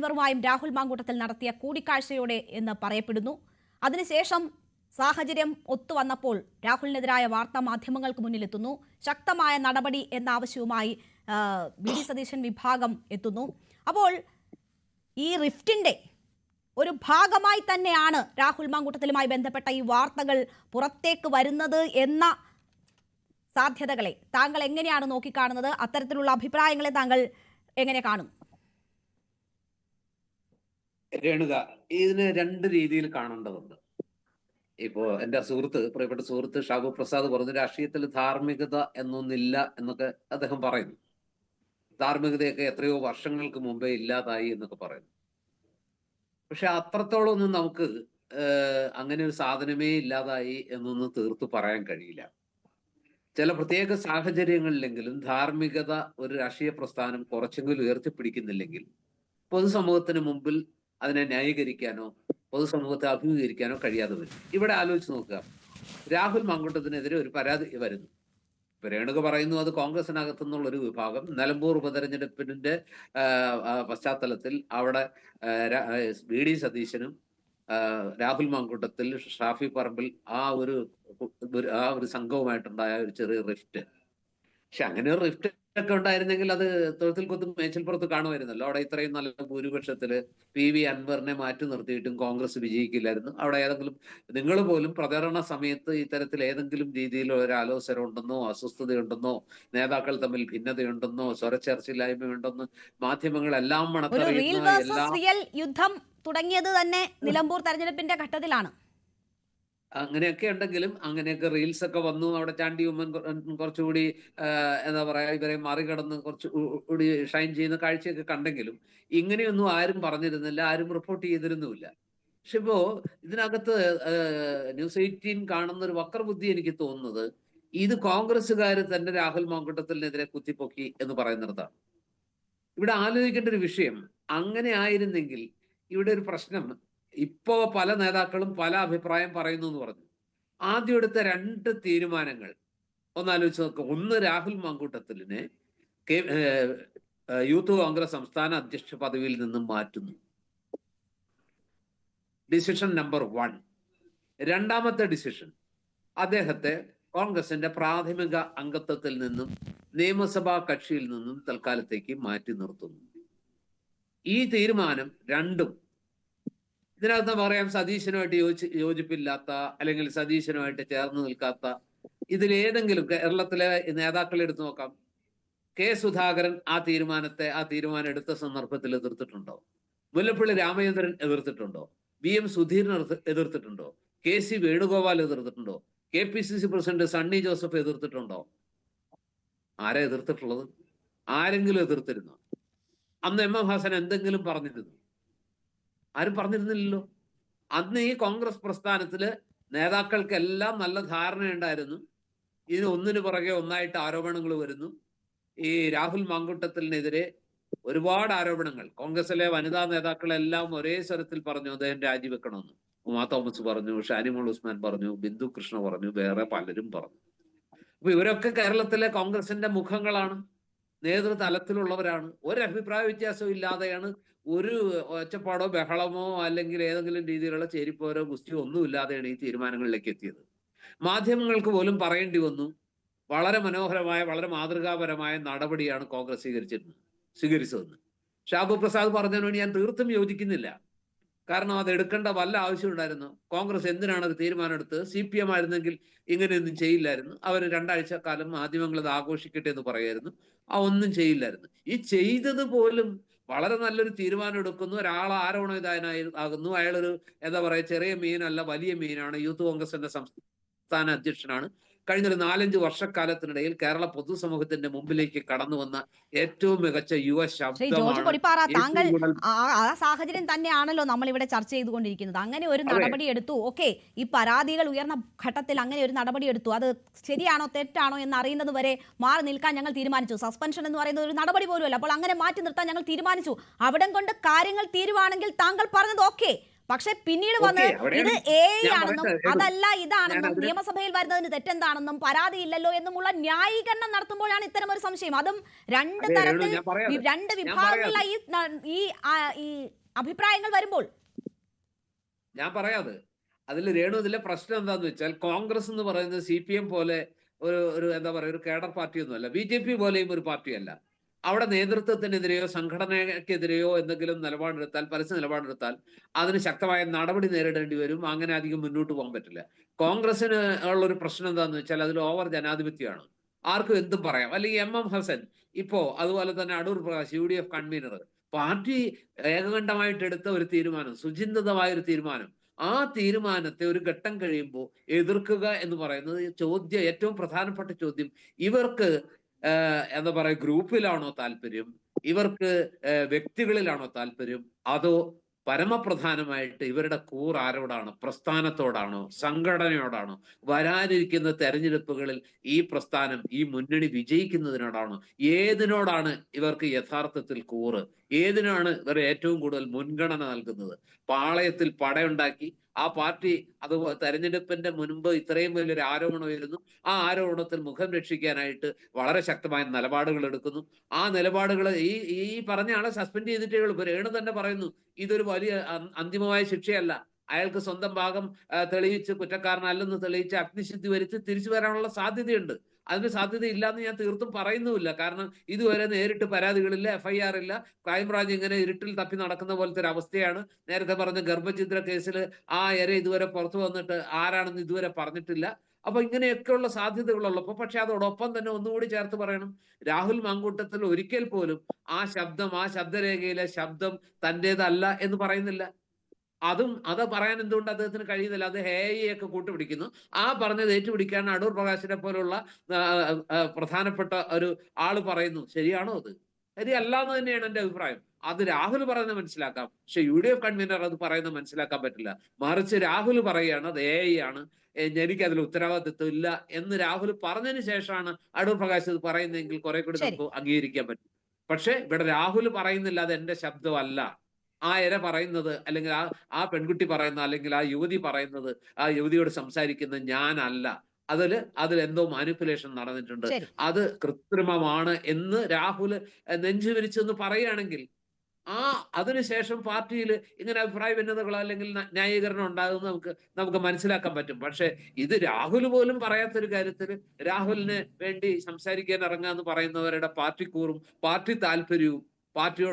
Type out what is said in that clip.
അൻവറുമായും രാഹുൽ മാങ്കൂട്ടത്തിൽ നടത്തിയ കൂടിക്കാഴ്ചയോടെ എന്ന് പറയപ്പെടുന്നു. അതിനുശേഷം സാഹചര്യം ഒത്തുവന്നപ്പോൾ രാഹുലിനെതിരായ വാർത്താ മാധ്യമങ്ങൾക്ക് മുന്നിലെത്തുന്നു. ശക്തമായ നടപടി എന്ന ആവശ്യവുമായി ബി ഡി. സതീശൻ വിഭാഗം എത്തുന്നു. അപ്പോൾ ഈ റിഫ്റ്റിന്റെ ഒരു ഭാഗമായി തന്നെയാണ് രാഹുൽ മാങ്കൂട്ടത്തിലുമായി ബന്ധപ്പെട്ട ഈ വാർത്തകൾ പുറത്തേക്ക് വരുന്നത് എന്ന സാധ്യതകളെ താങ്കൾ എങ്ങനെയാണ് നോക്കിക്കാണുന്നത്? അത്തരത്തിലുള്ള അഭിപ്രായങ്ങളെ താങ്കൾ എങ്ങനെ കാണും? രേണുക ഇതിന് രണ്ട് രീതിയിൽ കാണേണ്ടതുണ്ട്. ഇപ്പോ എന്റെ സുഹൃത്ത് പ്രിയപ്പെട്ട സുഹൃത്ത് ഷാബു പ്രസാദ് പറഞ്ഞു രാഷ്ട്രീയത്തിൽ ധാർമ്മികത എന്നൊന്നില്ല എന്നൊക്കെ അദ്ദേഹം പറയുന്നു. ധാർമ്മികതയൊക്കെ എത്രയോ വർഷങ്ങൾക്ക് മുമ്പേ ഇല്ലാതായി എന്നൊക്കെ പറയുന്നു. പക്ഷെ അത്രത്തോളം ഒന്നും നമുക്ക് അങ്ങനെ ഒരു സാധനമേ ഇല്ലാതായി എന്നൊന്നും തീർത്തു പറയാൻ കഴിയില്ല. ചില പ്രത്യേക സാഹചര്യങ്ങളിലെങ്കിലും ധാർമ്മികത ഒരു രാഷ്ട്രീയ പ്രസ്ഥാനം കുറച്ചെങ്കിലും ഉയർത്തിപ്പിടിക്കുന്നില്ലെങ്കിൽ പൊതുസമൂഹത്തിന് മുമ്പിൽ അതിനെ ന്യായീകരിക്കാനോ പൊതുസമൂഹത്തെ അഭിമുഖീകരിക്കാനോ കഴിയാതെ വരും. ഇവിടെ ആലോചിച്ച് നോക്കുക. രാഹുൽ മങ്കുട്ടത്തിനെതിരെ ഒരു പരാതി വരുന്നു. ഇപ്പൊ രേണുക പറയുന്നു അത് കോൺഗ്രസിനകത്തു നിന്നുള്ള ഒരു വിഭാഗം. നിലമ്പൂർ ഉപതെരഞ്ഞെടുപ്പിന്റെ പശ്ചാത്തലത്തിൽ അവിടെ ബി ഡി സതീശനും രാഹുൽ മാങ്കൂട്ടത്തിൽ ഷാഫി പറമ്പിൽ ആ ഒരു- ആ ഒരു സംഘവുമായിട്ടുണ്ടായ ഒരു ചെറിയ റിഫ്റ്റ്. പക്ഷെ അങ്ങനെ ഒരു റിഫ്റ്റ് ഒക്കെ ഉണ്ടായിരുന്നെങ്കിൽ അത് തൊഴുത്തിൽ കുത്തും മേച്ചിൽപ്പുറത്ത് കാണുമായിരുന്നല്ലോ. അവിടെ ഇത്രയും നല്ല ഭൂരിപക്ഷത്തിൽ പി വി അൻവറിനെ മാറ്റി നിർത്തിയിട്ടും കോൺഗ്രസ് വിജയിക്കില്ലായിരുന്നു. അവിടെ ഏതെങ്കിലും നിങ്ങൾ പോലും പ്രചരണ സമയത്ത് ഇത്തരത്തിൽ ഏതെങ്കിലും രീതിയിൽ ഒരു ആലോചന ഉണ്ടെന്നോ അസ്വസ്ഥതയുണ്ടെന്നോ നേതാക്കൾ തമ്മിൽ ഭിന്നതയുണ്ടെന്നോ സ്വരച്ചേർച്ചയില്ലായ്മയുണ്ടെന്നോ മാധ്യമങ്ങളെല്ലാം മണത്തറിയുന്ന എല്ലാം യുദ്ധം തുടങ്ങിയത് തന്നെ നിലമ്പൂർ തെരഞ്ഞെടുപ്പിന്റെ ഘട്ടത്തിലാണ്. അങ്ങനെയൊക്കെ ഉണ്ടെങ്കിലും അങ്ങനെയൊക്കെ റീൽസ് ഒക്കെ വന്നു. അവിടെ ചാണ്ടി ഉമ്മൻ കുറച്ചുകൂടി എന്താ പറയാ ഇവരെ മറികടന്ന് കുറച്ച് കൂടി ഷൈൻ ചെയ്യുന്ന കാഴ്ചയൊക്കെ കണ്ടെങ്കിലും ഇങ്ങനെയൊന്നും ആരും പറഞ്ഞിരുന്നില്ല ആരും റിപ്പോർട്ട് ചെയ്തിരുന്നുമില്ല. പക്ഷെ ഇപ്പോ ഇതിനകത്ത് ന്യൂസ് എയ്റ്റീൻ കാണുന്ന ഒരു വക്രബുദ്ധി എനിക്ക് തോന്നുന്നത് ഇത് കോൺഗ്രസ്സുകാർ തന്നെ രാഹുൽ മാങ്കുട്ടത്തിനെതിരെ കുത്തിപ്പൊക്കി എന്ന് പറയുന്നിടത്താണ്. ഇവിടെ ആലോചിക്കേണ്ട ഒരു വിഷയം അങ്ങനെ ആയിരുന്നെങ്കിൽ ഇവിടെ ഒരു പ്രശ്നം ഇപ്പോ പല നേതാക്കളും പല അഭിപ്രായം പറയുന്നു എന്ന് പറഞ്ഞു. ആദ്യം എടുത്ത രണ്ട് തീരുമാനങ്ങൾ ഒന്ന് ആലോചിച്ച് നോക്കുക ഒന്ന് രാഹുൽ മാങ്കൂട്ടത്തിലിനെ കെ യൂത്ത് കോൺഗ്രസ് സംസ്ഥാന അധ്യക്ഷ പദവിയിൽ നിന്നും മാറ്റുന്നു. ഡിസിഷൻ നമ്പർ വൺ രണ്ടാമത്തെ ഡിസിഷൻ അദ്ദേഹത്തെ കോൺഗ്രസിന്റെ പ്രാഥമിക അംഗത്വത്തിൽ നിന്നും നിയമസഭാ കക്ഷിയിൽ നിന്നും തൽക്കാലത്തേക്ക് മാറ്റി നിർത്തുന്നു. ഈ തീരുമാനം രണ്ടും ഇതിനകത്ത് പറയാം സതീശനുമായിട്ട് യോജി യോജിപ്പില്ലാത്ത അല്ലെങ്കിൽ സതീശനുമായിട്ട് ചേർന്ന് നിൽക്കാത്ത ഇതിലേതെങ്കിലും കേരളത്തിലെ നേതാക്കളെ എടുത്തു നോക്കാം. കെ സുധാകരൻ ആ തീരുമാനത്തെ ആ തീരുമാനം എടുത്ത സന്ദർഭത്തിൽ എതിർത്തിട്ടുണ്ടോ? മുല്ലപ്പള്ളി രാമചന്ദ്രൻ എതിർത്തിട്ടുണ്ടോ? വി എം സുധീരൻ എതിർ- എതിർത്തിട്ടുണ്ടോ? K C Venugopal എതിർത്തിട്ടുണ്ടോ? K P C C president Sunny Joseph എതിർത്തിട്ടുണ്ടോ? ആരെ എതിർത്തിട്ടുള്ളത്? ആരെങ്കിലും എതിർത്തിരുന്നോ? അന്ന് എം എം ഹാസൻ എന്തെങ്കിലും പറഞ്ഞിരുന്നു? ആരും പറഞ്ഞിരുന്നില്ലല്ലോ. അന്ന് ഈ കോൺഗ്രസ് പ്രസ്ഥാനത്തിൽ നേതാക്കൾക്കെല്ലാം നല്ല ധാരണയുണ്ടായിരുന്നു. ഇതിന് ഒന്നിനു പുറകെ ഒന്നായിട്ട് ആരോപണങ്ങൾ വരുന്നു. ഈ രാഹുൽ മാങ്കുട്ടത്തിനെതിരെ ഒരുപാട് ആരോപണങ്ങൾ. കോൺഗ്രസിലെ വനിതാ നേതാക്കളെല്ലാം ഒരേ സ്വരത്തിൽ പറഞ്ഞു അദ്ദേഹം രാജിവെക്കണമെന്ന്. ഉമാ തോമസ് പറഞ്ഞു ഷാനിമോൾ ഉസ്മാൻ പറഞ്ഞു ബിന്ദു കൃഷ്ണ പറഞ്ഞു വേറെ പലരും പറഞ്ഞു. അപ്പൊ ഇവരൊക്കെ കേരളത്തിലെ കോൺഗ്രസിന്റെ മുഖങ്ങളാണ്. നേതൃതലത്തിലുള്ളവരാണ്. ഒരു അഭിപ്രായ വ്യത്യാസവും ഇല്ലാതെയാണ് ഒരു ഒച്ചപ്പാടോ ബഹളമോ അല്ലെങ്കിൽ ഏതെങ്കിലും രീതിയിലുള്ള ചേരിപ്പോരോ ഗുസ്തിയോ ഒന്നും ഇല്ലാതെയാണ് ഈ തീരുമാനങ്ങളിലേക്ക് എത്തിയത്. മാധ്യമങ്ങൾക്ക് പോലും പറയേണ്ടി വന്നു വളരെ മനോഹരമായ വളരെ മാതൃകാപരമായ നടപടിയാണ് കോൺഗ്രസ് സ്വീകരിച്ചിരുന്നത് സ്വീകരിച്ചതെന്ന്. ഷാബു പ്രസാദ് പറഞ്ഞതിനോട് ഞാൻ തീർത്തും യോജിക്കുന്നില്ല. കാരണം അത് എടുക്കേണ്ട വല്ല ആവശ്യമുണ്ടായിരുന്നു കോൺഗ്രസ് എന്തിനാണ് അത് തീരുമാനമെടുത്തത് സി പി എം ആയിരുന്നെങ്കിൽ ഇങ്ങനെയൊന്നും ചെയ്യില്ലായിരുന്നു. അവർ രണ്ടാഴ്ച കാലം മാധ്യമങ്ങൾ അത് ആഘോഷിക്കട്ടെ എന്ന് പറയായിരുന്നു. ആ ഒന്നും ചെയ്യില്ലായിരുന്നു. ഈ ചെയ്തത് പോലും വളരെ നല്ലൊരു തീരുമാനം എടുക്കുന്നു ഒരാൾ ആരോപണം ഇതായി ആകുന്നു. അയാളൊരു എന്താ പറയാ ചെറിയ മീനല്ല വലിയ മീനാണ്. യൂത്ത് കോൺഗ്രസിന്റെ സംസ്ഥാന അധ്യക്ഷനാണ്. കഴിഞ്ഞ ഒരു നാലഞ്ച് വർഷക്കാലത്തിനിടയിൽ കേരള പൊതുസമൂഹത്തിന്റെ മുമ്പിലേക്ക് കടന്നു വന്ന ഏറ്റവും മികച്ച യുവ ശബ്ദമാണ് താങ്കൾ ആ ആ സാഹചര്യം തന്നെയാണല്ലോ നമ്മൾ ഇവിടെ ചർച്ച ചെയ്തുകൊണ്ടിരിക്കുന്നത്. അങ്ങനെ ഒരു നടപടി എടുത്തു. ഓക്കെ ഈ പരാതികൾ ഉയർന്ന ഘട്ടത്തിൽ അങ്ങനെ ഒരു നടപടി എടുത്തു. അത് ശരിയാണോ തെറ്റാണോ എന്ന് അറിയുന്നത് വരെ മാറി നിൽക്കാൻ ഞങ്ങൾ തീരുമാനിച്ചു. സസ്പെൻഷൻ എന്ന് പറയുന്നത് ഒരു നടപടി പോലുമല്ല. അപ്പോൾ അങ്ങനെ മാറ്റി നിർത്താൻ ഞങ്ങൾ തീരുമാനിച്ചു. അവിടം കൊണ്ട് കാര്യങ്ങൾ തീരുവാണെങ്കിൽ താങ്കൾ പറഞ്ഞത് ഓക്കെ. പക്ഷെ പിന്നീട് വന്ന് ഇത് എ ആണെന്നും അതല്ല ഇതാണെന്നും നിയമസഭയിൽ വരുന്നതിന് തെറ്റെന്താണെന്നും പരാതിയില്ലല്ലോ എന്നുമുള്ള ന്യായീകരണം നടത്തുമ്പോഴാണ് ഇത്തരം ഒരു സംശയം. അതും രണ്ട് തരത്തിൽ രണ്ട് വിഭാഗങ്ങളിലായി ഈ ഈ അഭിപ്രായങ്ങൾ വരുമ്പോൾ. ഞാൻ പറയാത് അതിൽ രേണു ഇതിലെ പ്രശ്നം എന്താന്ന് വെച്ചാൽ കോൺഗ്രസ് എന്ന് പറയുന്നത് സി പി എം പോലെ ഒരു ഒരു എന്താ പറയുക ഒരു കേഡർ പാർട്ടിയൊന്നുമല്ല. ബി ജെ പി പോലെയും ഒരു പാർട്ടിയല്ല. അവിടെ നേതൃത്വത്തിനെതിരെയോ സംഘടനയ്ക്കെതിരെയോ എന്തെങ്കിലും നിലപാടെടുത്താൽ പരസ്യ നിലപാടെടുത്താൽ അതിന് ശക്തമായ നടപടി നേരിടേണ്ടി വരും. അങ്ങനെ അധികം മുന്നോട്ട് പോകാൻ പറ്റില്ല. കോൺഗ്രസിന് ഉള്ള ഒരു പ്രശ്നം എന്താന്ന് വെച്ചാൽ അതിൽ ഓവർ ജനാധിപത്യമാണ്. ആർക്കും എന്തും പറയാം. അല്ലെങ്കിൽ എം എം ഹസൻ ഇപ്പോ അതുപോലെ തന്നെ Adoor Prakash U D F convener. Party ഏകകണ്ഠമായിട്ട് എടുത്ത ഒരു തീരുമാനം സുചിന്തിതമായ ഒരു തീരുമാനം. ആ തീരുമാനത്തെ ഒരു ഘട്ടം കഴിയുമ്പോൾ എതിർക്കുക എന്ന് പറയുന്നത് ചോദ്യം ഏറ്റവും പ്രധാനപ്പെട്ട ചോദ്യം. ഇവർക്ക് എന്താ പറയുക ഗ്രൂപ്പിലാണോ താല്പര്യം? ഇവർക്ക് വ്യക്തികളിലാണോ താല്പര്യം? അതോ പരമപ്രധാനമായിട്ട് ഇവരുടെ കൂർ ആരോടാണ്? പ്രസ്ഥാനത്തോടാണോ? സംഘടനയോടാണോ? വരാനിരിക്കുന്ന തെരഞ്ഞെടുപ്പുകളിൽ ഈ പ്രസ്ഥാനം ഈ മുന്നണി വിജയിക്കുന്നതിനോടാണോ? ഏതിനോടാണ് ഇവർക്ക് യഥാർത്ഥത്തിൽ കൂറ്? ഏതിനാണ് ഇവർ ഏറ്റവും കൂടുതൽ മുൻഗണന നൽകുന്നത്? പാളയത്തിൽ പടയുണ്ടാക്കി ആ പാർട്ടി അത് തെരഞ്ഞെടുപ്പിന്റെ മുൻപ് ഇത്രയും വലിയൊരു ആരോപണം ഉയരുന്നു. ആ ആരോപണത്തിൽ മുഖം രക്ഷിക്കാനായിട്ട് വളരെ ശക്തമായ നിലപാടുകൾ എടുക്കുന്നു. ആ നിലപാടുകൾ ഈ ഈ പറഞ്ഞ ആളെ സസ്പെൻഡ് ചെയ്തിട്ടേ ഉള്ളൂ. രേണു തന്നെ പറയുന്നു ഇതൊരു വലിയ അന്തിമമായ ശിക്ഷയല്ല. അയാൾക്ക് സ്വന്തം ഭാഗം തെളിയിച്ച് കുറ്റക്കാരനല്ലെന്ന് തെളിയിച്ച് അഗ്നിശുദ്ധി വരുത്തി തിരിച്ചു വരാനുള്ള സാധ്യതയുണ്ട്. അതിന് സാധ്യത ഇല്ലാന്ന് ഞാൻ തീർത്തും പറയുന്നുമില്ല. കാരണം ഇതുവരെ നേരിട്ട് പരാതികളില്ല എഫ്ഐആർ ഇല്ല. ക്രൈംബ്രാഞ്ച് ഇങ്ങനെ ഇരുട്ടിൽ തപ്പി നടക്കുന്ന പോലത്തെ ഒരു അവസ്ഥയാണ്. നേരത്തെ പറഞ്ഞ ഗർഭചിത്ര കേസിൽ ആ ഇര ഇതുവരെ പുറത്തു വന്നിട്ട് ആരാണെന്ന് ഇതുവരെ പറഞ്ഞിട്ടില്ല. അപ്പൊ ഇങ്ങനെയൊക്കെയുള്ള സാധ്യതകളുള്ളപ്പോൾ പക്ഷെ അതോടൊപ്പം തന്നെ ഒന്നുകൂടി ചേർത്ത് പറയണം. രാഹുൽ മാങ്കൂട്ടത്തിൽ ഒരിക്കൽ പോലും ആ ശബ്ദം ആ ശബ്ദരേഖയിലെ ശബ്ദം തന്റെതല്ല എന്ന് പറയുന്നില്ല. അതും അത് പറയാൻ എന്തുകൊണ്ട് അദ്ദേഹത്തിന് കഴിയുന്നില്ല? അത് ഹേയൊക്കെ കൂട്ടുപിടിക്കുന്നു. ആ പറഞ്ഞത് ഏറ്റുപിടിക്കാൻ അടൂർ പ്രകാശിനെ പോലുള്ള പ്രധാനപ്പെട്ട ഒരു ആൾ പറയുന്നു. ശരിയാണോ അത്? ശരിയല്ല എന്ന് തന്നെയാണ് എന്റെ അഭിപ്രായം. അത് രാഹുൽ പറയുന്നത് മനസ്സിലാക്കാം. പക്ഷെ യു ഡി എഫ് കൺവീനർ അത് പറയുന്നത് മനസ്സിലാക്കാൻ പറ്റില്ല. മറിച്ച് രാഹുൽ പറയുകയാണ് അത് എ ആണ് എനിക്ക് അതിൽ ഉത്തരവാദിത്വം ഇല്ല എന്ന് രാഹുൽ പറഞ്ഞതിന് ശേഷമാണ് അടൂർ പ്രകാശ് ഇത് പറയുന്നതെങ്കിൽ കുറെ കൂടി നമുക്ക് അംഗീകരിക്കാൻ പറ്റും. പക്ഷെ ഇവിടെ രാഹുൽ പറയുന്നില്ല അത് എന്റെ ശബ്ദമല്ല. ആ ഇര പറയുന്നത് അല്ലെങ്കിൽ ആ ആ പെൺകുട്ടി പറയുന്ന അല്ലെങ്കിൽ ആ യുവതി പറയുന്നത് ആ യുവതിയോട് സംസാരിക്കുന്ന ഞാനല്ല. അതിൽ അതിൽ എന്തോ മാനിപ്പുലേഷൻ നടന്നിട്ടുണ്ട്. അത് കൃത്രിമമാണ് എന്ന് രാഹുൽ നെഞ്ചു വിരിച്ചെന്ന് പറയുകയാണെങ്കിൽ ആ അതിനുശേഷം പാർട്ടിയിൽ ഇങ്ങനെ അഭിപ്രായ ഭിന്നതകളോ അല്ലെങ്കിൽ ന്യായീകരണം ഉണ്ടാകുന്ന നമുക്ക് നമുക്ക് മനസ്സിലാക്കാൻ പറ്റും. പക്ഷെ ഇത് രാഹുൽ പോലും പറയാത്തൊരു കാര്യത്തിൽ രാഹുലിന് വേണ്ടി സംസാരിക്കാൻ ഇറങ്ങാന്ന് പറയുന്നവരുടെ പാർട്ടി കൂറും പാർട്ടി താല്പര്യവും പാർട്ടിയോട്